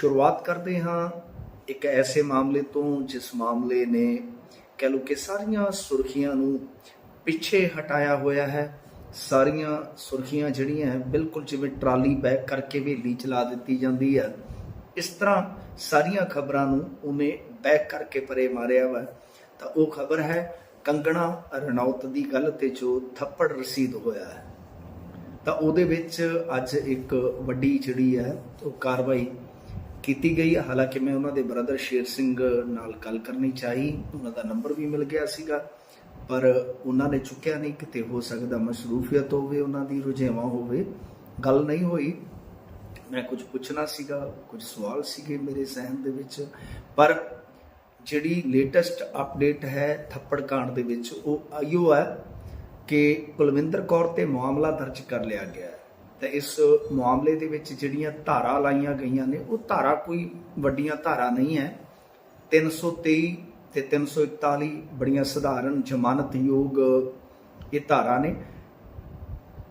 ਸ਼ੁਰੂਆਤ ਕਰਦੇ ਹਾਂ। ਇੱਕ ਐਸੇ ਮਾਮਲੇ ਤੋਂ ਜਿਸ ਮਾਮਲੇ ਨੇ ਕਹਿ ਲਓ ਕਿ ਸਾਰੀਆਂ ਸੁਰਖੀਆਂ ਨੂੰ ਪਿੱਛੇ ਹਟਾਇਆ ਹੋਇਆ ਹੈ। ਸਾਰੀਆਂ ਸੁਰਖੀਆਂ ਜਿਹੜੀਆਂ ਹੈ, ਬਿਲਕੁਲ ਜਿਵੇਂ ਟਰਾਲੀ ਬੈਕ ਕਰਕੇ ਹਵੇਲੀ ਚਲਾ ਦਿੱਤੀ ਜਾਂਦੀ ਹੈ। ਇਸ ਤਰ੍ਹਾਂ ਸਾਰੀਆਂ ਖਬਰਾਂ ਨੂੰ ਉਹਨੇ ਬੈਕ ਕਰਕੇ ਪਰੇ ਮਾਰਿਆ ਵਾ। ਤਾਂ ਉਹ ਖਬਰ ਹੈ ਕੰਗਣਾ ਰਣੌਤ ਦੀ ਗੱਲ ਤੇ ਜੋ ਥੱਪੜ ਰਸੀਦ ਹੋਇਆ ਹੈ। ਤਾਂ ਉਹਦੇ ਵਿੱਚ ਅੱਜ ਇੱਕ ਵੱਡੀ ਜਿਹੜੀ ਹੈ, ਉਹ ਕਾਰਵਾਈ ਕੀਤੀ ਗਈ ਹਾਲਾਂਕਿ ਮੈਂ ਉਹਨਾਂ ਦੇ ਬ੍ਰਦਰ ਸ਼ੇਰ ਸਿੰਘ ਨਾਲ ਗੱਲ ਕਰਨੀ ਚਾਹੀ। ਉਹਨਾਂ ਦਾ ਨੰਬਰ ਵੀ ਮਿਲ ਗਿਆ ਸੀਗਾ। ਪਰ ਉਹਨਾਂ ਨੇ ਚੁੱਕਿਆ ਨਹੀਂ ਕਿਤੇ ਹੋ ਸਕਦਾ ਮਸਰੂਫੀਅਤ ਹੋਵੇ, ਉਹਨਾਂ ਦੀ ਰੁਝੇਵਾਂ ਹੋਵੇ। ਗੱਲ ਨਹੀਂ ਹੋਈ। ਮੈਂ ਕੁਝ ਪੁੱਛਣਾ ਸੀਗਾ, ਕੁਝ ਸਵਾਲ ਸੀਗੇ ਮੇਰੇ ਸਹਿਨ ਦੇ ਵਿੱਚ। ਪਰ ਜਿਹੜੀ ਲੇਟੈਸਟ ਅਪਡੇਟ ਹੈ ਥੱਪੜ ਕਾਂਡ ਦੇ ਵਿੱਚ, ਉਹ ਆਇਓ ਹੈ ਕਿ ਕੁਲਵਿੰਦਰ ਕੌਰ ਤੇ ਮਾਮਲਾ ਦਰਜ ਕਰ ਲਿਆ ਗਿਆ ਤੇ ਇਸ ਮਾਮਲੇ ਦੇ ਵਿੱਚ ਜਿਹੜੀਆਂ ਧਾਰਾ ਲਾਈਆਂ ਗਈਆਂ ਨੇ, ਉਹ ਧਾਰਾ ਕੋਈ ਵੱਡੀਆਂ ਧਾਰਾ ਨਹੀਂ ਹੈ। 323 ਤੇ 341 ਬੜੀਆਂ ਸਧਾਰਨ ਜ਼ਮਾਨਤਯੋਗ ਇਹ ਧਾਰਾ ਨੇ।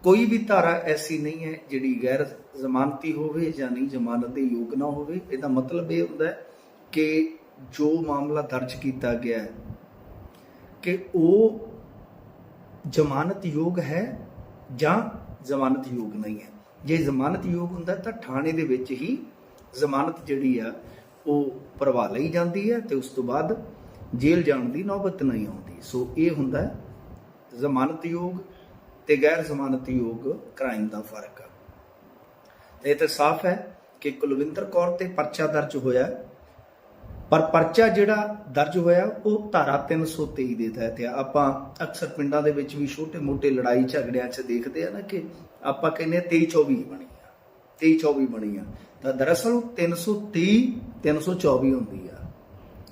ਕੋਈ ਵੀ ਧਾਰਾ ਐਸੀ ਨਹੀਂ ਹੈ ਜਿਹੜੀ ਗੈਰ ਜ਼ਮਾਨਤੀ ਹੋਵੇ ਜਾਂ ਨਹੀਂ ਜ਼ਮਾਨਤ ਦੇ ਯੋਗ ਨਾ ਹੋਵੇ। ਇਹਦਾ ਮਤਲਬ ਇਹ ਹੁੰਦਾ ਹੈ ਕਿ ਜੋ ਮਾਮਲਾ ਦਰਜ ਕੀਤਾ ਗਿਆ ਹੈ ਕਿ ਉਹ ਜ਼ਮਾਨਤ ਯੋਗ ਹੈ ਜਾਂ ਜ਼ਮਾਨਤ ਯੋਗ ਨਹੀਂ ਹੈ। ਜੇ ਜ਼ਮਾਨਤ ਯੋਗ ਹੁੰਦਾ ਤਾਂ ਥਾਣੇ ਦੇ ਵਿੱਚ ਹੀ ਜ਼ਮਾਨਤ ਜਿਹੜੀ ਆ, ਉਹ ਭਰਵਾ ਲਈ ਜਾਂਦੀ ਹੈ ਤੇ ਉਸ ਤੋਂ ਬਾਅਦ ਜੇਲ੍ਹ ਜਾਣ ਦੀ ਨੌਬਤ ਨਹੀਂ ਆਉਂਦੀ। ਸੋ ਇਹ ਹੁੰਦਾ ਜ਼ਮਾਨਤ ਯੋਗ ਤੇ ਗੈਰ ਜ਼ਮਾਨਤ ਯੋਗ ਕ੍ਰਾਈਮ ਦਾ ਫ਼ਰਕ ਹੈ ਇਹ ਤਾਂ ਸਾਫ਼ ਹੈ ਕਿ ਕੁਲਵਿੰਦਰ ਕੌਰ ਤੇ ਪਰਚਾ ਦਰਜ ਹੋਇਆ ਪਰ ਪਰਚਾ ਜਿਹੜਾ ਦਰਜ ਹੋਇਆ, ਉਹ ਧਾਰਾ 323 ਦੇ ਤਹਿਤ ਆ। ਆਪਾਂ ਅਕਸਰ ਪਿੰਡਾਂ ਦੇ ਵਿੱਚ ਵੀ ਛੋਟੇ-ਮੋਟੇ ਲੜਾਈ ਝਗੜਿਆਂ 'ਚ ਦੇਖਦੇ ਆ ਨਾ ਕਿ ਆਪਾਂ ਕਹਿੰਦੇ ਆ 23 24 ਬਣੀ ਆ। 23 24 ਬਣੀ ਆ। ਤਾਂ ਦਰਅਸਲ ਉਹ 330 324 ਹੁੰਦੀ ਆ।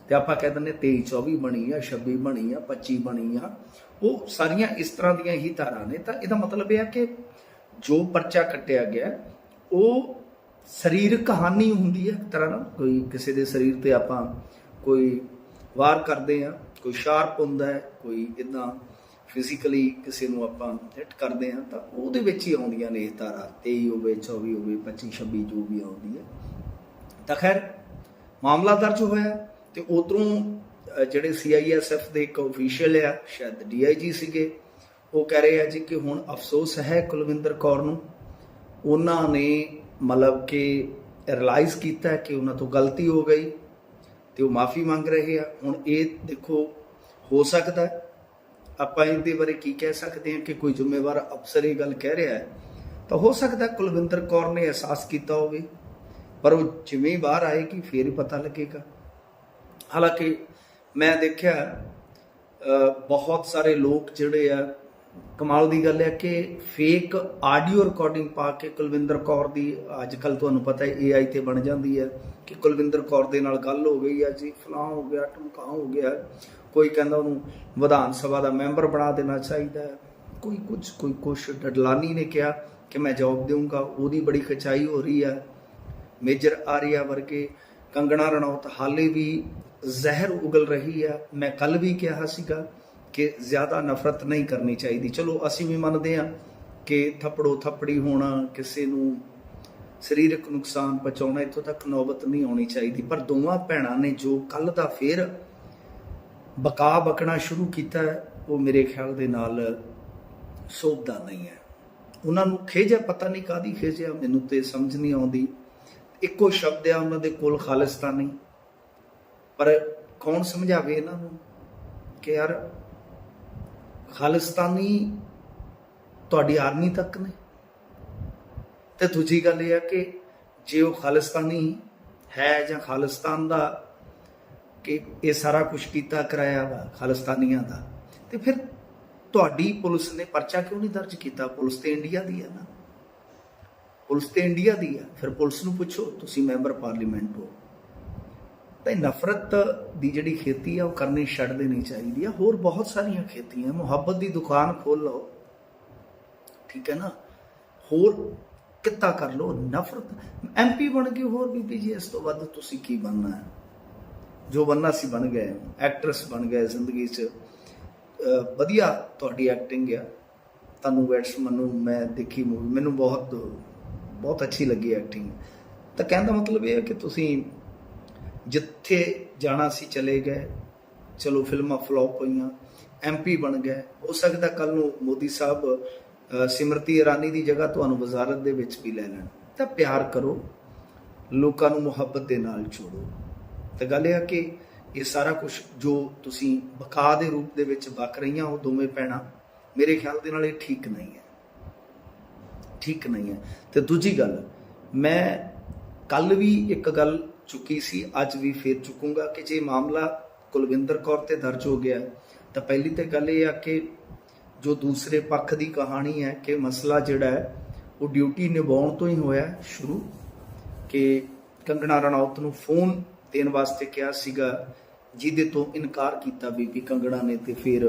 ਤੇ ਆਪਾਂ ਕਹਿ ਦਿੰਦੇ 23 24 ਬਣੀ ਆ 26 ਬਣੀ ਆ 25 ਬਣੀ ਆ। ਉਹ ਸਾਰੀਆਂ ਇਸ ਤਰ੍ਹਾਂ ਦੀਆਂ ਹੀ ਧਾਰਾ ਨੇ। ਤਾਂ ਇਹਦਾ ਮਤਲਬ ਇਹ ਆ ਕਿ ਜੋ ਪਰਚਾ ਕੱਟਿਆ ਗਿਆ, ਉਹ ਸਰੀਰਕ ਹਾਨੀ ਹੁੰਦੀ ਹੈ ਇੱਕ ਤਰ੍ਹਾਂ ਨਾਲ। ਕੋਈ ਕਿਸੇ ਦੇ ਸਰੀਰ ਤੇ ਆਪਾਂ ਕੋਈ ਵਾਰ ਕਰਦੇ ਆ ਕੋਈ ਸ਼ਾਰਪ ਹੁੰਦਾ ਹੈ, ਕੋਈ ਇਦਾਂ ਫਿਜ਼ੀਕਲੀ ਕਿਸੇ ਨੂੰ ਆਪਾਂ ਹਿੱਟ ਕਰਦੇ ਆ ਤਾਂ ਉਹਦੇ ਵਿੱਚ ਹੀ ਆਉਂਦੀਆਂ ਨੇ ਇਹ ਧਾਰਾ 23 ਹੋਵੇ 24 ਹੋਵੇ 25 26 ਜੋ ਵੀ ਆਉਂਦੀ ਹੈ। ਤਾਂ ਖੈਰ, ਮਾਮਲਾ ਦਰਜ ਹੋਇਆ ਤੇ ਉਧਰੋਂ ਜਿਹੜੇ ਸੀਆਈਐਸਐਫ ਦੇ ਇੱਕ ਅਫੀਸ਼ੀਅਲ ਆ, ਸ਼ਾਇਦ ਡੀਆਈਜੀ ਸੀਗੇ, ਉਹ ਕਹਿ ਰਹੇ ਆ ਜੀ ਕਿ ਹੁਣ ਅਫਸੋਸ ਹੈ ਕੁਲਵਿੰਦਰ ਕੌਰ ਨੂੰ। ਉਹਨਾਂ ਨੇ ਮਤਲਬ ਕਿ ਰਿਅਲਾਈਜ਼ ਕੀਤਾ ਕਿ ਉਹਨਾਂ ਤੋਂ ਗਲਤੀ ਹੋ ਗਈ ਤੇ ਉਹ ਮਾਫੀ ਮੰਗ ਰਹੇ ਆ। ਹੁਣ ਇਹ ਦੇਖੋ, ਹੋ ਸਕਦਾ ਆਪਾਂ ਇਹਦੇ ਬਾਰੇ ਕੀ ਕਹਿ ਸਕਦੇ ਹਾਂ ਕਿ ਕੋਈ ਜ਼ਿੰਮੇਵਾਰ ਅਫਸਰ ਇਹ ਗੱਲ ਕਹਿ ਰਿਹਾ ਹੈ? ਤਾਂ ਹੋ ਸਕਦਾ ਕੁਲਵਿੰਦਰ ਕੌਰ ਨੇ ਅਹਿਸਾਸ ਕੀਤਾ ਹੋਵੇ, ਪਰ ਉਹ ਜਿਵੇਂ ਬਾਹਰ ਆਏਗੀ, ਫੇਰ ਪਤਾ ਲੱਗੇਗਾ। ਹਾਲਾਂਕਿ ਮੈਂ ਦੇਖਿਆ ਬਹੁਤ ਸਾਰੇ ਲੋਕ ਜਿਹੜੇ ਆ ਕਮਾਲ ਦੀ ਗੱਲ ਹੈ ਕਿ ਫੇਕ ਆਡੀਓ ਰਿਕਾਰਡਿੰਗ ਪਾ ਕੇ ਕੁਲਵਿੰਦਰ ਕੌਰ ਦੀ ਅੱਜ ਕੱਲ ਤੁਹਾਨੂੰ ਪਤਾ ਹੈ AI ਤੇ ਬਣ ਜਾਂਦੀ ਹੈ ਕਿ ਕੁਲਵਿੰਦਰ ਕੌਰ ਦੇ ਨਾਲ ਗੱਲ ਹੋ ਗਈ ਆ ਜੀ ਫਲਾਂ ਹੋ ਗਿਆ ਟਮਕਾ ਹੋ ਗਿਆ। ਕੋਈ ਕਹਿੰਦਾ ਉਹਨੂੰ ਵਿਧਾਨ ਸਭਾ ਦਾ ਮੈਂਬਰ ਬਣਾ ਦੇਣਾ ਚਾਹੀਦਾ ਹੈ। ਕੋਈ ਕੁਝ, ਕੋਈ ਕੁਛ ਡਡਲਾਨੀ ਨੇ ਕਿਹਾ ਕਿ ਮੈਂ ਜਵਾਬ ਦੇਵਾਂਗਾ ਉਹਦੀ ਬੜੀ ਖਚਾਈ ਹੋ ਰਹੀ ਹੈ। ਮੇਜਰ ਆਰੀਆ ਵਰਗੇ ਕੰਗਣਾ ਰਣੌਤ ਹਾਲੇ ਵੀ ਜ਼ਹਿਰ ਉਗਲ ਰਹੀ ਹੈ। ਮੈਂ ਕੱਲ ਵੀ ਕਿਹਾ ਸੀਗਾ ਕਿ ਜ਼ਿਆਦਾ ਨਫ਼ਰਤ ਨਹੀਂ ਕਰਨੀ ਚਾਹੀਦੀ। ਚਲੋ, ਅਸੀਂ ਵੀ ਮੰਨਦੇ ਹਾਂ ਕਿ ਥੱਪੜੋ ਥੱਪੜੀ ਹੋਣਾ, ਕਿਸੇ ਨੂੰ ਸਰੀਰਕ ਨੁਕਸਾਨ ਪਹੁੰਚਾਉਣਾ, ਇੱਥੋਂ ਤੱਕ ਨੌਬਤ ਨਹੀਂ ਆਉਣੀ ਚਾਹੀਦੀ। ਪਰ ਦੋਵਾਂ ਭੈਣਾਂ ਨੇ ਜੋ ਕੱਲ ਦਾ ਫੇਰ ਬਕਾ ਬਕਣਾ ਸ਼ੁਰੂ ਕੀਤਾ ਉਹ ਮੇਰੇ ਖਿਆਲ ਦੇ ਨਾਲ ਸੋਭਦਾ ਨਹੀਂ ਹੈ। ਉਹਨਾਂ ਨੂੰ ਖੇਜਿਆ ਪਤਾ ਨਹੀਂ ਕਾਦੀ ਖੇਜਿਆ ਮੈਨੂੰ ਤੇ ਸਮਝ ਨਹੀਂ ਆਉਂਦੀ। ਇੱਕੋ ਸ਼ਬਦ ਆ ਉਹਨਾਂ ਦੇ ਕੋਲ ਖਾਲਿਸਤਾਨੀ। ਪਰ ਕੌਣ ਸਮਝਾਵੇ ਇਹਨਾਂ ਨੂੰ ਕਿ ਯਾਰ ਖਾਲਿਸਤਾਨੀ ਤੁਹਾਡੀ ਆਰਮੀ ਤੱਕ ਨੇ। ਤੇ ਦੂਜੀ ਗੱਲ ਇਹ ਆ ਕਿ ਜੇ ਉਹ ਖਾਲਿਸਤਾਨੀ ਹੈ ਜਾਂ ਖਾਲਿਸਤਾਨ ਦਾ ਕਿ ਇਹ ਸਾਰਾ ਕੁਝ ਕੀਤਾ, ਕਰਾਇਆ ਵਾ ਖਾਲਿਸਤਾਨੀਆਂ ਦਾ, ਤੇ ਫਿਰ ਤੁਹਾਡੀ ਪੁਲਿਸ ਨੇ ਪਰਚਾ ਕਿਉਂ ਨਹੀਂ ਦਰਜ ਕੀਤਾ? ਪੁਲਿਸ ਤੇ ਇੰਡੀਆ ਦੀ ਹੈ ਨਾ। ਪੁਲਿਸ ਤੇ ਇੰਡੀਆ ਦੀ ਹੈ ਫਿਰ ਪੁਲਿਸ ਨੂੰ ਪੁੱਛੋ, ਤੁਸੀਂ ਮੈਂਬਰ ਪਾਰਲੀਮੈਂਟ ਹੋ। ਤਾਂ ਇਹ ਨਫ਼ਰਤ ਦੀ ਜਿਹੜੀ ਖੇਤੀ ਆ, ਉਹ ਕਰਨੀ ਛੱਡ ਦੇਣੀ ਚਾਹੀਦੀ ਆ। ਹੋਰ ਬਹੁਤ ਸਾਰੀਆਂ ਖੇਤੀਆਂ, ਮੁਹੱਬਤ ਦੀ ਦੁਕਾਨ ਖੋਲ ਲਓ, ਠੀਕ ਹੈ ਨਾ? ਹੋਰ ਕਿੱਤਾ ਕਰ ਲਓ, ਨਫ਼ਰਤ। ਐਮਪੀ ਬਣ ਕੇ ਹੋਰ ਬੀਬੀ ਜੀ, ਇਸ ਤੋਂ ਵੱਧ ਤੁਸੀਂ ਕੀ ਬਣਨਾ ਹੈ? ਜੋ ਬਣਨਾ ਸੀ ਬਣ ਗਏ। ਐਕਟਰਸ ਬਣ ਗਏ ਜ਼ਿੰਦਗੀ 'ਚ। ਵਧੀਆ ਤੁਹਾਡੀ ਐਕਟਿੰਗ ਆ। ਤੁਹਾਨੂੰ ਵੈਟਸਮਨ ਨੂੰ ਮੈਂ ਦੇਖੀ ਮੂਵੀ ਮੈਨੂੰ ਬਹੁਤ ਬਹੁਤ ਅੱਛੀ ਲੱਗੀ ਐਕਟਿੰਗ। ਤਾਂ ਕਹਿਣ ਦਾ ਮਤਲਬ ਇਹ ਹੈ ਕਿ ਤੁਸੀਂ ਜਿੱਥੇ ਜਾਣਾ ਸੀ ਚਲੇ ਗਏ। ਚਲੋ ਫਿਲਮਾਂ ਫਲॉप ਹੋਈਆਂ ਐਮਪੀ ਬਣ ਗਏ। ਹੋ ਸਕਦਾ ਕੱਲ ਨੂੰ ਮੋਦੀ ਸਾਹਿਬ ਅ, ਸਿਮਰਤੀ ਇਰਾਨੀ ਦੀ ਜਗ੍ਹਾ ਤੁਹਾਨੂੰ ਵਜ਼ਾਰਤ ਦੇ ਵਿੱਚ ਵੀ ਲੈ ਲੈਣ। ਤਾਂ ਪਿਆਰ ਕਰੋ ਲੋਕਾਂ ਨੂੰ ਮੁਹੱਬਤ ਦੇ ਨਾਲ ਜੋੜੋ। ਤਾਂ ਗੱਲ ਇਹ ਆ ਕਿ ਇਹ ਸਾਰਾ ਕੁਝ ਜੋ ਤੁਸੀਂ ਬਕਾ ਦੇ ਰੂਪ ਦੇ ਵਿੱਚ ਵਕ ਰਹੀਆਂ ਉਹ ਦੋਵੇਂ ਪੈਣਾ ਮੇਰੇ ਖਿਆਲ ਦੇ ਨਾਲ ਇਹ ਠੀਕ ਨਹੀਂ ਹੈ। ਠੀਕ ਨਹੀਂ ਹੈ। ਤੇ ਦੂਜੀ ਗੱਲ ਮੈਂ ਕੱਲ ਵੀ ਇੱਕ ਗੱਲ ਚੁੱਕੀ ਸੀ। ਅੱਜ ਵੀ ਫੇਰ ਚੁੱਕੂੰਗਾ ਕਿ ਜੇ ਮਾਮਲਾ ਕੁਲਵਿੰਦਰ ਕੌਰ ਤੇ ਦਰਜ ਹੋ ਗਿਆ, ਤਾਂ ਪਹਿਲੀ ਤੇ ਗੱਲ ਇਹ ਆ ਕਿ ਜੋ ਦੂਸਰੇ ਪੱਖ ਦੀ ਕਹਾਣੀ ਹੈ ਕਿ ਮਸਲਾ ਜਿਹੜਾ ਹੈ, ਉਹ ਡਿਊਟੀ ਨਿਭਾਉਣ ਤੋਂ ਹੀ ਹੋਇਆ ਸ਼ੁਰੂ ਕਿ ਕੰਗਣਾ ਰਣੌਤ ਨੂੰ ਫੋਨ ਦੇਣ ਵਾਸਤੇ ਕਿਹਾ ਸੀਗਾ, ਜਿਹਦੇ ਤੋਂ ਇਨਕਾਰ ਕੀਤਾ ਬੀਬੀ ਕੰਗਣਾ ਨੇ ਤੇ ਫਿਰ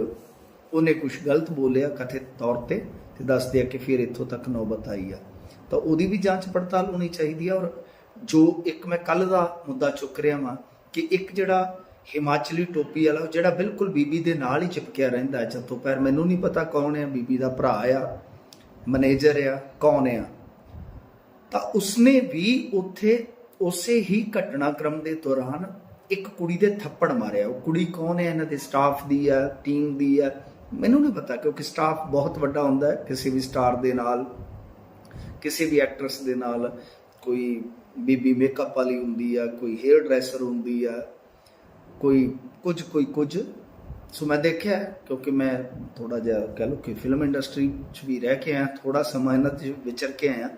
ਉਹਨੇ ਕੁਝ ਗਲਤ ਬੋਲਿਆ ਕਥਿਤ ਤੌਰ ਤੇ ਤੇ ਦੱਸਦੇ ਆ ਕਿ ਫਿਰ ਇੱਥੋਂ ਤੱਕ ਨੌਬਤ ਆਈ ਆ। ਤਾਂ ਉਹਦੀ ਵੀ ਜਾਂਚ ਪੜਤਾਲ ਹੋਣੀ ਚਾਹੀਦੀ ਆ ਔਰ ਜੋ ਇੱਕ ਮੈਂ ਕੱਲ ਦਾ ਮੁੱਦਾ ਚੁੱਕ ਰਿਹਾ ਵਾਂ ਕਿ ਇੱਕ ਜਿਹੜਾ ਹਿਮਾਚਲੀ ਟੋਪੀ ਵਾਲਾ, ਉਹ ਜਿਹੜਾ ਬਿਲਕੁਲ ਬੀਬੀ ਦੇ ਨਾਲ ਹੀ ਚਿਪਕਿਆ ਰਹਿੰਦਾ ਹੈ ਚੱਤੋ ਪੈਰ, ਮੈਨੂੰ ਨਹੀਂ ਪਤਾ ਕੌਣ ਹੈ, ਬੀਬੀ ਦਾ ਭਰਾ ਆ, ਮੈਨੇਜਰ ਆ, ਕੌਣ ਆ। ਤਾਂ ਉਸਨੇ ਵੀ ਉੱਥੇ ਉਸੇ ਹੀ ਘਟਨਾਕ੍ਰਮ ਦੇ ਦੌਰਾਨ ਇੱਕ ਕੁੜੀ ਦੇ ਥੱਪੜ ਮਾਰਿਆ। ਉਹ ਕੁੜੀ ਕੌਣ ਹੈ, ਇਹਨਾਂ ਦੇ ਸਟਾਫ ਦੀ ਆ ਟੀਮ ਦੀ ਆ ਮੈਨੂੰ ਨਹੀਂ ਪਤਾ, ਕਿਉਂਕਿ ਸਟਾਫ ਬਹੁਤ ਵੱਡਾ ਹੁੰਦਾ ਹੈ, ਕਿਸੇ ਵੀ ਸਟਾਰ ਦੇ ਨਾਲ, ਕਿਸੇ ਵੀ ਐਕਟਰਸ ਦੇ ਨਾਲ, ਕੋਈ ਬੀਬੀ ਮੇਕਅਪ ਵਾਲੀ ਹੁੰਦੀ ਆ, ਕੋਈ ਹੇਅਰ ਡਰੈਸਰ ਹੁੰਦੀ ਆ, ਕੋਈ ਕੁਝ ਕੋਈ ਕੁਝ। ਸੋ ਮੈਂ ਦੇਖਿਆ, ਕਿਉਂਕਿ ਮੈਂ ਥੋੜਾ ਜਿਹਾ ਕਹਿ ਲਓ ਕਿ ਫਿਲਮ ਇੰਡਸਟਰੀ 'ਚ ਵੀ ਰਹਿ ਕੇ ਆਇਆ ਥੋੜਾ ਸਮਾਂ ਇਹਨਾਂ 'ਚ ਵਿਚਰ ਕੇ ਆਇਆ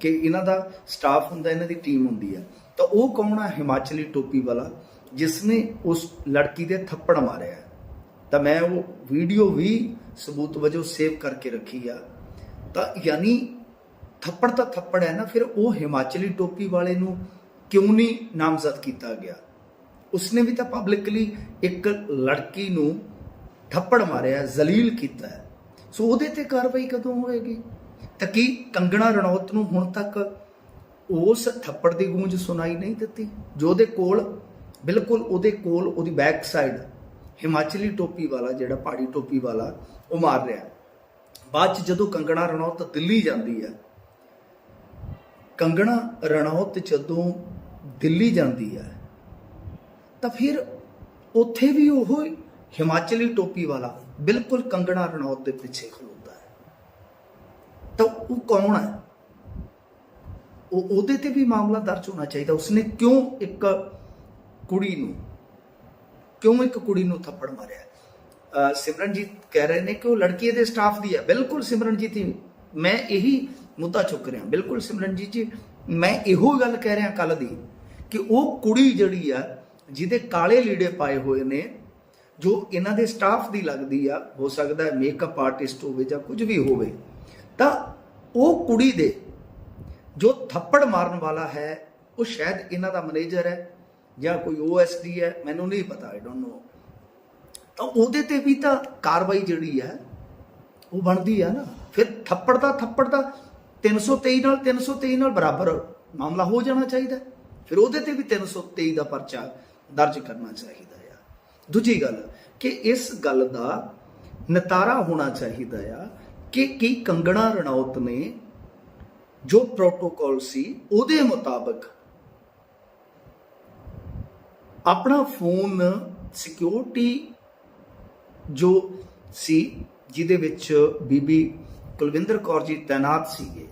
ਕਿ ਇਹਨਾਂ ਦਾ ਸਟਾਫ ਹੁੰਦਾ, ਇਹਨਾਂ ਦੀ ਟੀਮ ਹੁੰਦੀ ਆ। ਤਾਂ ਉਹ ਕੌਣ ਆ? ਹਿਮਾਚਲੀ ਟੋਪੀ ਵਾਲਾ ਜਿਸ ਨੇ ਉਸ ਲੜਕੀ ਦੇ ਥੱਪੜ ਮਾਰਿਆ। ਤਾਂ ਮੈਂ ਉਹ ਵੀਡੀਓ ਵੀ ਸਬੂਤ ਵਜੋਂ ਸੇਵ ਕਰਕੇ ਰੱਖੀ ਆ। ਤਾਂ ਯਾਨੀ ਥੱਪੜ ਤਾਂ ਥੱਪੜ ਹੈ ਨਾ, ਫਿਰ ਉਹ ਹਿਮਾਚਲੀ ਟੋਪੀ ਵਾਲੇ ਨੂੰ ਕਿਉਂ ਨਹੀਂ ਨਾਮਜ਼ਦ ਕੀਤਾ ਗਿਆ? ਉਸਨੇ ਵੀ ਤਾਂ ਪਬਲਿਕਲੀ ਇੱਕ ਲੜਕੀ ਨੂੰ ਥੱਪੜ ਮਾਰਿਆ, ਜ਼ਲੀਲ ਕੀਤਾ ਹੈ। ਸੋ ਉਹਦੇ ਤੇ ਕਾਰਵਾਈ ਕਦੋਂ ਹੋਏਗੀ? ਤਾਂ ਕੀ ਕੰਗਣਾ ਰਣੌਤ ਨੂੰ ਹੁਣ ਤੱਕ ਉਸ ਥੱਪੜ ਦੀ ਗੂੰਜ ਸੁਣਾਈ ਨਹੀਂ ਦਿੱਤੀ? ਜੋ ਉਹਦੇ ਕੋਲ, ਬਿਲਕੁਲ ਉਹਦੇ ਕੋਲ ਉਹਦੀ ਬੈਕ ਸਾਈਡ ਹਿਮਾਚਲੀ ਟੋਪੀ ਵਾਲਾ, ਜਿਹੜਾ ਪਹਾੜੀ ਟੋਪੀ ਵਾਲਾ, ਉਹ ਮਾਰ ਰਿਹਾ ਬਾਅਦ ਚ ਜਦੋਂ ਕੰਗਣਾ ਰਣੌਤ ਦਿੱਲੀ ਜਾਂਦੀ ਹੈ ਕੰਗਣਾ ਰਣੌਤ ਜਦੋਂ ਦਿੱਲੀ ਜਾਂਦੀ ਹੈ, ਤਾਂ ਫਿਰ ਉੱਥੇ ਵੀ ਉਹ ਹਿਮਾਚਲੀ ਟੋਪੀ ਵਾਲਾ ਬਿਲਕੁਲ ਕੰਗਣਾ ਰਣੌਤ ਦੇ ਪਿੱਛੇ ਖਲੋਤਾ ਹੈ। ਤਾਂ ਉਹ ਕੌਣ ਹੈ? ਉਹ ਉਹਦੇ ਤੇ ਵੀ ਮਾਮਲਾ ਦਰਜ ਹੋਣਾ ਚਾਹੀਦਾ। ਉਸਨੇ ਕਿਉਂ ਇੱਕ ਕੁੜੀ ਨੂੰ, ਕਿਉਂ ਇੱਕ ਕੁੜੀ ਨੂੰ ਥੱਪੜ ਮਾਰਿਆ? ਅਹ ਸਿਮਰਨਜੀਤ ਕਹਿ ਰਹੇ ਨੇ ਕਿ ਉਹ ਲੜਕੀ ਇਹਦੇ ਸਟਾਫ ਦੀ ਹੈ। ਬਿਲਕੁਲ ਸਿਮਰਨਜੀਤ ਹੀ ਮੈਂ ਇਹੀ ਮੁੱਦਾ ਚੁੱਕ ਰਿਹਾ। ਬਿਲਕੁਲ ਸਿਮਰਨਜੀਤ ਜੀ ਮੈਂ ਇਹੋ ਗੱਲ ਕਹਿ ਰਿਹਾ ਕੱਲ ਦੀ ਕਿ ਉਹ ਕੁੜੀ ਜਿਹੜੀ ਆ, ਜਿਹਦੇ ਕਾਲੇ ਲੀੜੇ ਪਾਏ ਹੋਏ ਨੇ, ਜੋ ਇਹਨਾਂ ਦੇ ਸਟਾਫ ਦੀ ਲੱਗਦੀ ਆ, ਹੋ ਸਕਦਾ ਹੈ ਮੇਕਅਪ ਆਰਟਿਸਟ ਹੋਵੇ ਜਾਂ ਕੁਝ ਵੀ ਹੋਵੇ, ਤਾਂ ਉਹ ਕੁੜੀ ਦੇ ਜੋ ਥੱਪੜ ਮਾਰਨ ਵਾਲਾ ਹੈ, ਉਹ ਸ਼ਾਇਦ ਇਹਨਾਂ ਦਾ ਮੈਨੇਜਰ ਹੈ ਜਾਂ ਕੋਈ ਓਐਸਡੀ ਹੈ, ਮੈਨੂੰ ਨਹੀਂ ਪਤਾ ਆਈ ਡੋਨਟ ਨੋ ਤਾਂ ਉਹਦੇ ਤੇ ਵੀ ਤਾਂ ਕਾਰਵਾਈ ਜਿਹੜੀ ਹੈ, ਉਹ ਬਣਦੀ ਹੈ ਨਾ। ਫਿਰ ਥੱਪੜ ਦਾ ਥੱਪੜ ਦਾ 323 ਨਾਲ 323 ਨਾਲ ਬਰਾਬਰ ਮਾਮਲਾ ਹੋ ਜਾਣਾ ਚਾਹੀਦਾ ਫਿਰ ਉਹਦੇ ਤੇ ਵੀ 323 ਦਾ ਪਰਚਾ ਦਰਜ ਕਰਨਾ ਚਾਹੀਦਾ ਆ। ਦੂਜੀ ਗੱਲ ਕਿ ਇਸ ਗੱਲ ਦਾ ਨਤਾਰਾ ਹੋਣਾ ਚਾਹੀਦਾ ਆ ਕਿ ਕੀ ਕੰਗਣਾ ਰਣੌਤ ਨੇ ਜੋ ਪ੍ਰੋਟੋਕਾਲ ਸੀ, ਉਹਦੇ ਮੁਤਾਬਕ ਆਪਣਾ ਫੋਨ ਸਿਕਿਉਰਿਟੀ ਜੋ ਸੀ, ਜਿਹਦੇ ਵਿੱਚ ਬੀਬੀ ਕੁਲਵਿੰਦਰ ਕੌਰ ਜੀ ਤਾਇਨਾਤ ਸੀਗੇ।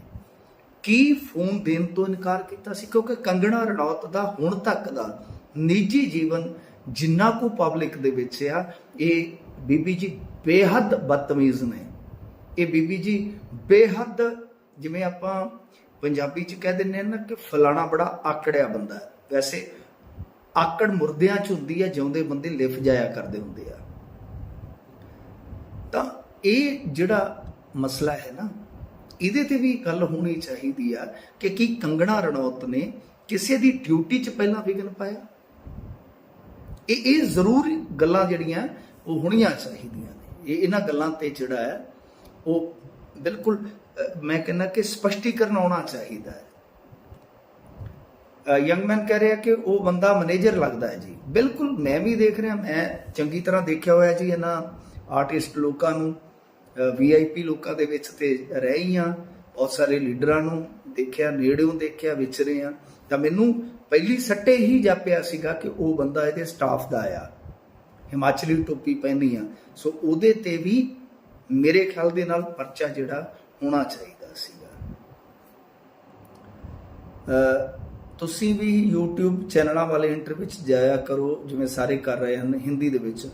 ਕੀ ਫੋਨ ਦੇਣ ਤੋਂ ਇਨਕਾਰ ਕੀਤਾ ਸੀ? ਕਿਉਂਕਿ ਕੰਗਣਾ ਰਣੌਤ ਦਾ ਹੁਣ ਤੱਕ ਦਾ ਨਿੱਜੀ ਜੀਵਨ ਜਿੰਨਾ ਕੋ ਪਬਲਿਕ ਦੇ ਵਿੱਚ ਆ, ਇਹ ਬੀਬੀ ਜੀ ਬੇਹੱਦ ਬਦਤਮੀਜ਼ ਨੇ। ਇਹ ਬੀਬੀ ਜੀ ਬੇਹੱਦ ਜਿਵੇਂ ਆਪਾਂ ਪੰਜਾਬੀ ਚ ਕਹਿ ਦਿੰਦੇ ਆ ਨਾ ਕਿ ਫਲਾਣਾ ਬੜਾ ਆਕੜਿਆ ਬੰਦਾ ਹੈ। ਵੈਸੇ ਆਕੜ ਮੁਰਦਿਆਂ ਚ ਹੁੰਦੀ ਹੈ ਜਿਉਂਦੇ ਬੰਦੇ ਲਿਫ ਜਾਇਆ ਕਰਦੇ ਹੁੰਦੇ ਆ। ਤਾਂ ਇਹ ਜਿਹੜਾ ਮਸਲਾ ਹੈ ਨਾ। ਇਹਦੇ ਤੇ ਵੀ ਗੱਲ ਹੋਣੀ ਚਾਹੀਦੀ ਆ ਕਿ ਕੀ ਕੰਗਣਾ ਰਣੌਤ ਨੇ ਕਿਸੇ ਦੀ ਡਿਊਟੀ 'ਚ ਪਹਿਲਾਂ ਵਿਗਨ ਪਾਇਆ? ਇਹ ਇਹ ਜ਼ਰੂਰ ਗੱਲਾਂ ਜਿਹੜੀਆਂ ਉਹ ਹੋਣੀਆਂ ਚਾਹੀਦੀਆਂ ਨੇ। ਇਹ ਇਹਨਾਂ ਗੱਲਾਂ ਤੇ ਜਿਹੜਾ ਹੈ, ਉਹ ਬਿਲਕੁਲ ਮੈਂ ਕਹਿੰਦਾ ਕਿ ਸਪਸ਼ਟੀਕਰਨ ਆਉਣਾ ਚਾਹੀਦਾ ਹੈ। ਯੰਗ ਮੈਨ ਕਹਿ ਰਿਹਾ ਕਿ ਉਹ ਬੰਦਾ ਮੈਨੇਜਰ ਲੱਗਦਾ ਹੈ ਜੀ। ਬਿਲਕੁਲ ਮੈਂ ਵੀ ਦੇਖ ਰਿਹਾ, ਮੈਂ ਚੰਗੀ ਤਰ੍ਹਾਂ ਦੇਖਿਆ ਹੋਇਆ ਜੀ ਇਹਨਾਂ ਆਰਟਿਸਟ ਲੋਕਾਂ ਨੂੰ। ਵੀਆਈਪੀ ਲੋਕਾਂ ਦੇ ਵਿੱਚ ਤੇ ਰਹੀ ਆ ਬਹੁਤ ਸਾਰੇ ਲੀਡਰਾਂ ਨੂੰ ਦੇਖਿਆ, ਨੇੜਿਓਂ ਦੇਖਿਆ ਵਿਚਰੇ ਆ ਤਾਂ ਮੈਨੂੰ ਪਹਿਲੀ ਸੱਟੇ ਹੀ ਜਾਪਿਆ ਸੀਗਾ ਕਿ ਉਹ ਬੰਦਾ ਇਹਦੇ ਸਟਾਫ ਦਾ ਆ। ਹਿਮਾਚਲੀ ਟੋਪੀ ਪਹਿਨੀ ਆ। ਸੋ ਉਹਦੇ ਤੇ ਵੀ ਮੇਰੇ ਖਿਆਲ ਦੇ ਨਾਲ ਪਰਚਾ ਜਿਹੜਾ ਹੋਣਾ ਚਾਹੀਦਾ ਸੀਗਾ। ਤੁਸੀਂ ਵੀ YouTube ਚੈਨਲਾਂ ਵਾਲੇ ਇੰਟਰਵਿਊ ਵਿੱਚ ਜਾਇਆ ਕਰੋ, ਜਿਵੇਂ ਸਾਰੇ ਕਰ ਰਹੇ ਹਨ, ਹਿੰਦੀ ਦੇ ਵਿੱਚ।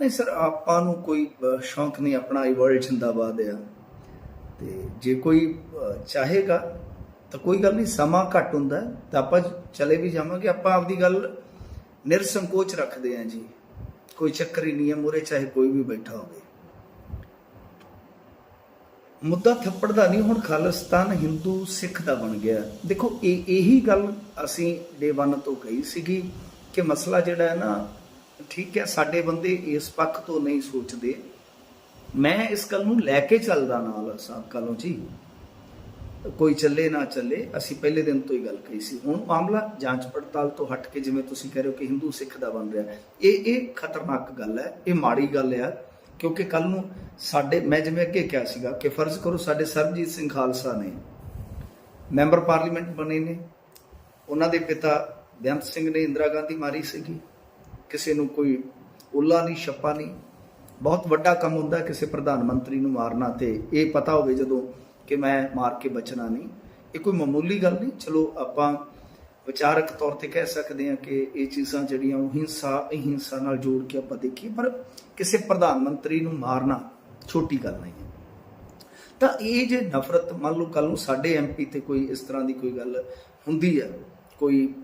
ਨਹੀਂ ਸਰ, ਆਪਾਂ ਨੂੰ ਕੋਈ ਸ਼ੌਂਕ ਨਹੀਂ, ਆਪਣਾ ਇਹ ਵਰਲਡ ਜਿੰਦਾਬਾਦ ਆ। ਤੇ ਜੇ ਕੋਈ ਚਾਹੇਗਾ, ਤਾਂ ਕੋਈ ਗੱਲ ਨਹੀਂ, ਸਮਾਂ ਘੱਟ ਹੁੰਦਾ। ਤਾਂ ਆਪਾਂ ਚਲੇ ਵੀ ਜਾਵਾਂਗੇ। ਆਪਾਂ ਆਪਦੀ ਗੱਲ ਨਿਰਸੰਕੋਚ ਰੱਖਦੇ ਹਾਂ ਜੀ। ਕੋਈ ਚੱਕਰ ਹੀ ਨਹੀਂ ਹੈ ਮੂਰੇ ਚਾਹੇ ਕੋਈ ਵੀ ਬੈਠਾ ਹੋਵੇ। ਮੁੱਦਾ ਥੱਪੜ ਦਾ ਨਹੀਂ, ਹੁਣ ਖਾਲਿਸਤਾਨ ਹਿੰਦੂ ਸਿੱਖ ਦਾ ਬਣ ਗਿਆ। ਦੇਖੋ, ਇਹ, ਇਹੀ ਗੱਲ ਅਸੀਂ ਡੇ 1 ਤੋਂ ਕਹੀ ਸੀਗੀ ਕਿ ਮਸਲਾ ਜਿਹੜਾ ਹੈ ਨਾ ਠੀਕ ਹੈ, ਸਾਡੇ ਬੰਦੇ ਇਸ ਪੱਖ ਤੋਂ ਨਹੀਂ ਸੋਚਦੇ। ਮੈਂ ਇਸ ਗੱਲ ਨੂੰ ਲੈ ਕੇ ਚੱਲਦਾ ਨਾਲ ਸਾਹਿਬ ਕਾਲੋਂ ਜੀ। ਕੋਈ ਚੱਲੇ ਨਾ ਚੱਲੇ, ਅਸੀਂ ਪਹਿਲੇ ਦਿਨ ਤੋਂ ਹੀ ਗੱਲ ਕਹੀ ਸੀ। ਹੁਣ ਮਾਮਲਾ ਜਾਂਚ ਪੜਤਾਲ ਤੋਂ ਹਟ ਕੇ ਜਿਵੇਂ ਤੁਸੀਂ ਕਹਿ ਰਹੇ ਹੋ ਕਿ ਹਿੰਦੂ ਸਿੱਖ ਦਾ ਬਣ ਰਿਹਾ। ਇਹ ਇਹ ਖਤਰਨਾਕ ਗੱਲ ਹੈ, ਇਹ ਮਾੜੀ ਗੱਲ ਹੈ, ਕਿਉਂਕਿ ਕੱਲ ਨੂੰ ਸਾਡੇ, ਮੈਂ ਜਿਵੇਂ ਅੱਗੇ ਕਿਹਾ ਸੀਗਾ ਕਿ ਫਰਜ਼ ਕਰੋ ਸਾਡੇ ਸਰਬਜੀਤ ਸਿੰਘ ਖਾਲਸਾ ਨੇ ਮੈਂਬਰ ਪਾਰਲੀਮੈਂਟ ਬਣੇ ਨੇ। ਉਹਨਾਂ ਦੇ ਪਿਤਾ ਬੇਅੰਤ ਸਿੰਘ ਨੇ ਇੰਦਰਾ ਗਾਂਧੀ ਮਾਰੀ ਸੀਗੀ। ਕਿਸੇ ਨੂੰ ਕੋਈ ਉੱਲਾ ਨਹੀਂ, ਛੱਪਾ ਨਹੀਂ। ਬਹੁਤ ਵੱਡਾ ਕੰਮ ਹੁੰਦਾ ਕਿਸੇ ਪ੍ਰਧਾਨ ਮੰਤਰੀ ਨੂੰ ਮਾਰਨਾ ਤੇ ਇਹ ਪਤਾ ਹੋਵੇ ਜਦੋਂ ਕਿ ਮੈਂ ਮਾਰ ਕੇ ਬਚਣਾ ਨਹੀਂ। ਇਹ ਕੋਈ ਮਾਮੂਲੀ ਗੱਲ ਨਹੀਂ। ਚਲੋ ਆਪਾਂ ਵਿਚਾਰਕ ਤੌਰ ਤੇ ਕਹਿ ਸਕਦੇ ਹਾਂ ਕਿ ਇਹ ਚੀਜ਼ਾਂ ਜਿਹੜੀਆਂ ਉਹ ਹਿੰਸਾ, ਅਹਿੰਸਾ ਨਾਲ ਜੋੜ ਕੇ ਆਪਾਂ ਦੇਖੀਏ, ਪਰ ਕਿਸੇ ਪ੍ਰਧਾਨ ਮੰਤਰੀ ਨੂੰ ਮਾਰਨਾ ਛੋਟੀ ਗੱਲ ਨਹੀਂ ਹੈ। ਤਾਂ ਇਹ ਜੇ ਨਫ਼ਰਤ, ਮੰਨ ਲਓ ਕੱਲ ਨੂੰ ਸਾਡੇ ਐਮਪੀ ਤੇ ਕੋਈ ਇਸ ਤਰ੍ਹਾਂ ਦੀ ਕੋਈ ਗੱਲ ਹੁੰਦੀ ਹੈ, ਕੋਈ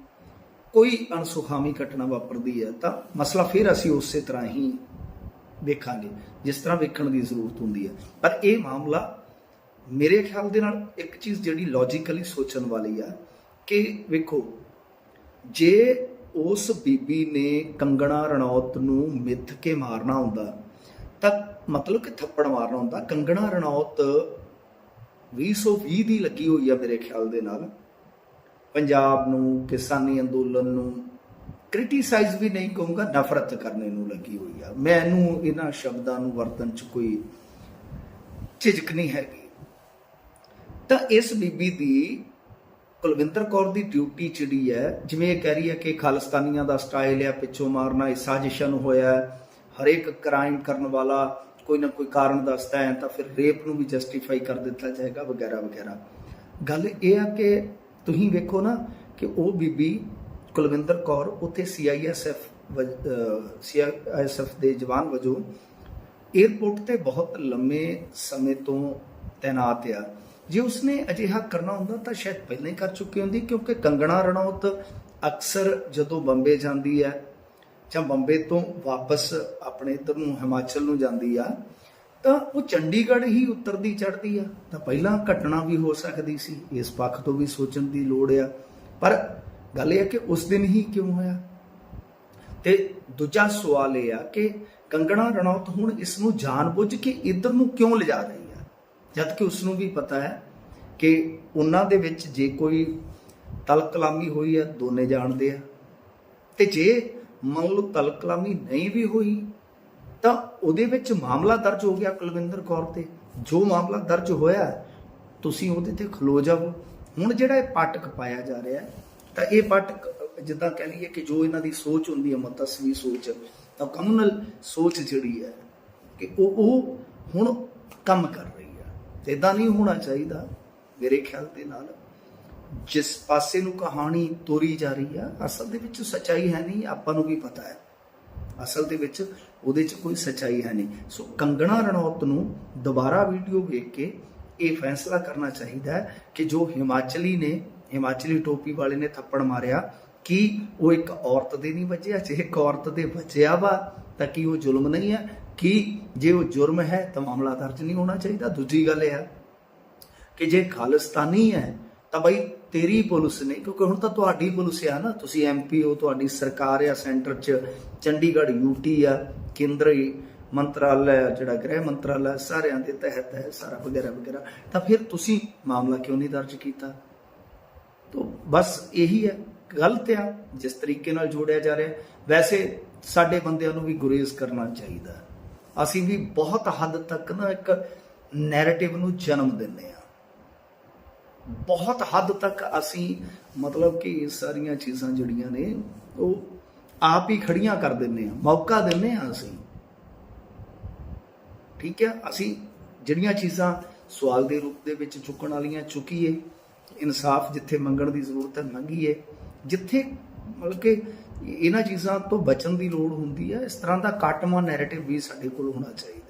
ਕੋਈ ਅਣਸੁਖਾਵੀ ਘਟਨਾ ਵਾਪਰਦੀ ਹੈ ਤਾਂ ਮਸਲਾ ਫਿਰ ਅਸੀਂ ਉਸੇ ਤਰ੍ਹਾਂ ਹੀ ਵੇਖਾਂਗੇ, ਜਿਸ ਤਰ੍ਹਾਂ ਵੇਖਣ ਦੀ ਜ਼ਰੂਰਤ ਹੁੰਦੀ ਹੈ। ਪਰ ਇਹ ਮਾਮਲਾ ਮੇਰੇ ਖਿਆਲ ਦੇ ਨਾਲ ਇੱਕ ਚੀਜ਼ ਜਿਹੜੀ ਲੌਜੀਕਲੀ ਸੋਚਣ ਵਾਲੀ ਆ ਕਿ ਵੇਖੋ, ਜੇ ਉਸ ਬੀਬੀ ਨੇ ਕੰਗਣਾ ਰਣੌਤ ਨੂੰ ਮਿੱਥ ਕੇ ਮਾਰਨਾ ਹੁੰਦਾ, ਤਾਂ ਮਤਲਬ ਕਿ ਥੱਪੜ ਮਾਰਨਾ ਹੁੰਦਾ। ਕੰਗਣਾ ਰਣੌਤ 2020 ਦੀ ਲੱਗੀ ਹੋਈ ਆ ਮੇਰੇ ਖਿਆਲ ਦੇ ਨਾਲ। ਪੰਜਾਬ ਨੂੰ, ਕਿਸਾਨੀ ਅੰਦੋਲਨ ਨੂੰ ਕ੍ਰਿਟਿਸਾਈਜ਼ ਵੀ ਨਹੀਂ ਕਹੂੰਗਾ, ਨਫ਼ਰਤ ਕਰਨੇ ਨੂੰ ਲੱਗੀ ਹੋਈ ਆ। ਮੈਨੂੰ ਇਹਨਾਂ ਸ਼ਬਦਾਂ ਨੂੰ ਵਰਤਨ ਚ ਕੋਈ ਝਿਜਕ ਨਹੀਂ ਹੈਗੀ। ਤਾਂ ਇਸ ਬੀਬੀ ਦੀ ਕੁਲਵਿੰਦਰ ਕੌਰ ਦੀ ਡਿਊਟੀ ਜਿਹੜੀ ਹੈ, ਜਿਵੇਂ ਇਹ ਕਹਿ ਰਹੀ ਹੈ ਕਿ ਖਾਲਿਸਤਾਨੀਆਂ ਦਾ ਸਟਾਈਲ ਹੈ ਪਿੱਛੋਂ ਮਾਰਨਾ, ਇਹ ਸਾਜ਼ਿਸ਼ਾਂ ਨੂੰ ਹੋਇਆ, ਹਰੇਕ ਕ੍ਰਾਈਮ ਕਰਨ ਵਾਲਾ ਕੋਈ ਨਾ ਕੋਈ ਕਾਰਨ ਦੱਸਦਾ ਹੈ, ਤਾਂ ਫਿਰ ਰੇਪ ਨੂੰ ਵੀ ਜਸਟੀਫਾਈ ਕਰ ਦਿੱਤਾ ਜਾਏਗਾ, ਵਗੈਰਾ ਵਗੈਰਾ। ਗੱਲ ਇਹ ਆ ਕਿ ਤੁਸੀਂ ਵੇਖੋ ਨਾ ਕਿ ਉਹ ਬੀਬੀ ਕੁਲਵਿੰਦਰ ਕੌਰ ਉੱਥੇ ਸੀਆਈਐਸਐਫ ਸੀਆਈਐਸਐਫ ਦੇ ਜਵਾਨ ਵਜੋਂ 에ਅਰਪੋਰਟ ਤੇ ਬਹੁਤ ਲੰਮੇ ਸਮੇਂ ਤੋਂ ਤੈਨਾਤ ਆ। ਜੇ ਉਸਨੇ ਅਜਿਹਾ ਕਰਨਾ ਹੁੰਦਾ ਤਾਂ ਸ਼ਾਇਦ ਪਹਿਲਾਂ ਹੀ ਕਰ ਚੁੱਕੀ ਹੁੰਦੀ, ਕਿਉਂਕਿ ਕੰਗਣਾ ਰਣੌਤ ਅਕਸਰ ਜਦੋਂ ਬੰਬੇ ਜਾਂਦੀ ਹੈ ਜਾਂ ਬੰਬੇ ਤੋਂ ਵਾਪਸ ਆਪਣੇ ਇੱਧਰ ਨੂੰ ਹਿਮਾਚਲ ਨੂੰ ਜਾਂਦੀ ਆ ਤਾਂ ਉਹ ਚੰਡੀਗੜ੍ਹ ਹੀ ਉਤਰਦੀ ਚੜ੍ਹਦੀ ਆ। ਤਾਂ ਪਹਿਲਾਂ ਘਟਨਾ ਵੀ ਹੋ ਸਕਦੀ ਸੀ, ਇਸ ਪੱਖ ਤੋਂ ਵੀ ਸੋਚਣ ਦੀ ਲੋੜ ਆ। ਪਰ ਗੱਲ ਇਹ ਹੈ ਕਿ ਉਸ ਦਿਨ ਹੀ ਕਿਉਂ ਹੋਇਆ? ਤੇ ਦੂਜਾ ਸਵਾਲ ਇਹ ਆ ਕਿ ਕੰਗਣਾ ਰਣੌਤ ਹੁਣ ਇਸ ਨੂੰ ਜਾਣਬੁੱਝ ਕੇ ਇੱਧਰ ਨੂੰ ਕਿਉਂ ਲਿਜਾ ਰਹੀ ਆ? ਜਦ ਕਿ ਉਸ ਨੂੰ ਵੀ ਪਤਾ ਹੈ ਕਿ ਉਹਨਾਂ ਦੇ ਵਿੱਚ ਜੇ ਕੋਈ ਤਲਕਲਾਮੀ ਹੋਈ ਆ, ਦੋਨੇ ਜਾਣਦੇ ਆ। ਤੇ ਜੇ ਮੰਨ ਲਓ ਤਲਕਲਾਮੀ ਨਹੀਂ ਵੀ ਹੋਈ ਤਾਂ ਉਹਦੇ ਵਿੱਚ ਮਾਮਲਾ ਦਰਜ ਹੋ ਗਿਆ ਕੁਲਵਿੰਦਰ ਕੌਰ ਤੇ। ਜੋ ਮਾਮਲਾ ਦਰਜ ਹੋਇਆ, ਤੁਸੀਂ ਉਹਦੇ ਤੇ ਖਲੋ ਜਾਓ ਹੁਣ ਜਿਹੜਾ ਇਹ ਪਾਟਕ ਪਾਇਆ ਜਾ ਰਿਹਾ, ਤਾਂ ਇਹ ਪਾਟਕ ਜਿੱਦਾਂ ਕਹਿ ਲਈਏ ਕਿ ਜੋ ਇਹਨਾਂ ਦੀ ਸੋਚ ਹੁੰਦੀ ਹੈ, ਮਤਸਵੀ ਸੋਚ, ਤਾਂ ਕਮਿਊਨਲ ਸੋਚ ਜਿਹੜੀ ਹੈ ਕਿ ਉਹ ਉਹ ਹੁਣ ਕੰਮ ਕਰ ਰਹੀ ਹੈ। ਤੇ ਇਦਾਂ ਨਹੀਂ ਹੋਣਾ ਚਾਹੀਦਾ, ਮੇਰੇ ਖਿਆਲ ਦੇ ਨਾਲ। ਜਿਸ ਪਾਸੇ ਨੂੰ ਕਹਾਣੀ ਤੋਰੀ ਜਾ ਰਹੀ ਆ ਅਸਲ ਦੇ ਵਿੱਚ ਸੱਚਾਈ ਹੈ ਨਹੀਂ, ਆਪਾਂ ਨੂੰ ਵੀ ਪਤਾ ਹੈ। ਅਸਲ ਦੇ ਵਿੱਚ ਉਹਦੇ 'ਚ ਕੋਈ ਸੱਚਾਈ ਹੈ ਨਹੀਂ। ਸੋ ਕੰਗਣਾ ਰਣੌਤ ਨੂੰ ਦੁਬਾਰਾ ਵੀਡੀਓ ਵੇਖ ਕੇ ਇਹ ਫੈਸਲਾ ਕਰਨਾ ਚਾਹੀਦਾ ਹੈ ਕਿ ਜੋ ਹਿਮਾਚਲੀ ਨੇ, ਹਿਮਾਚਲੀ ਟੋਪੀ ਵਾਲੇ ਨੇ ਥੱਪੜ ਮਾਰਿਆ, ਕਿ ਉਹ ਇੱਕ ਔਰਤ ਦੇ ਨਹੀਂ ਵੱਜਿਆ? ਜੇ ਇੱਕ ਔਰਤ ਦੇ ਵੱਜਿਆ ਵਾ, ਤਾਂ ਕੀ ਉਹ ਜ਼ੁਲਮ ਨਹੀਂ ਹੈ? ਕਿ ਜੇ ਉਹ ਜੁਰਮ ਹੈ, ਤਾਂ ਮਾਮਲਾ ਦਰਜ ਨਹੀਂ ਹੋਣਾ ਚਾਹੀਦਾ? ਦੂਜੀ ਗੱਲ ਇਹ ਹੈ ਕਿ ਜੇ ਖਾਲਿਸਤਾਨੀ ਹੈ, ਤਾਂ ਬਈ ਤੇਰੀ ਪੁਲਿਸ ਨੇ, ਕਿਉਂਕਿ ਹੁਣ ਤਾਂ ਤੁਹਾਡੀ ਪੁਲਿਸ ਆ ਨਾ। ਤੁਸੀਂ ਐਮਪੀ ਹੋ, ਤੁਹਾਡੀ ਸਰਕਾਰ ਆ, ਸੈਂਟਰ 'ਚ, ਚੰਡੀਗੜ੍ਹ ਯੂਟੀ ਆ ਕੇਂਦਰੀ ਮੰਤਰਾਲਾ, ਜਿਹੜਾ ਗ੍ਰਹਿ ਮੰਤਰਾਲਾ, ਸਾਰਿਆਂ ਦੇ ਤਹਿਤ ਹੈ, ਸਾਰਾ ਵਗੈਰਾ ਵਗੈਰਾ। ਤਾਂ ਫਿਰ ਤੁਸੀਂ ਮਾਮਲਾ ਕਿਉਂ ਨਹੀਂ ਦਰਜ ਕੀਤਾ? ਤੋ ਬਸ ਇਹੀ ਹੈ, ਗਲਤ ਆ, ਜਿਸ ਤਰੀਕੇ ਨਾਲ ਜੋੜਿਆ ਜਾ ਰਿਹਾ। ਵੈਸੇ ਸਾਡੇ ਬੰਦਿਆਂ ਨੂੰ ਵੀ ਗੁਰੇਜ਼ ਕਰਨਾ ਚਾਹੀਦਾ ਅਸੀਂ ਵੀ ਬਹੁਤ ਹੱਦ ਤੱਕ ਨਾ ਇੱਕ ਨੈਰੇਟਿਵ ਨੂੰ ਜਨਮ ਦਿੰਦੇ ਆ ਬਹੁਤ ਹੱਦ ਤੱਕ ਅਸੀਂ ਮਤਲਬ ਕਿ ਇਹ ਸਾਰੀਆਂ ਚੀਜ਼ਾਂ ਜਿਹੜੀਆਂ ਨੇ, ਉਹ ਆਪ ਹੀ ਖੜੀਆਂ ਕਰ ਦਿੰਨੇ ਆ ਮੌਕਾ ਦਿੰਨੇ ਆ ਅਸੀਂ। ਠੀਕ ਹੈ? ਅਸੀਂ ਜਿਹੜੀਆਂ ਚੀਜ਼ਾਂ ਸਵਾਲ ਦੇ ਰੂਪ ਦੇ ਵਿੱਚ ਚੁੱਕਣ ਵਾਲੀਆਂ ਚੁੱਕੀਏ, ਇਨਸਾਫ ਜਿੱਥੇ ਮੰਗਣ ਦੀ ਜ਼ਰੂਰਤ ਹੈ, ਮੰਗੀਏ। ਜਿੱਥੇ ਮਤਲਬ ਕਿ ਇਹਨਾਂ ਚੀਜ਼ਾਂ ਤੋਂ ਬਚਣ ਦੀ ਲੋੜ ਹੁੰਦੀ ਹੈ, ਇਸ ਤਰ੍ਹਾਂ ਦਾ ਕਾਟਮਾ ਨੈਰੇਟਿਵ ਵੀ ਸਾਡੇ ਕੋਲ ਹੋਣਾ ਚਾਹੀਦਾ।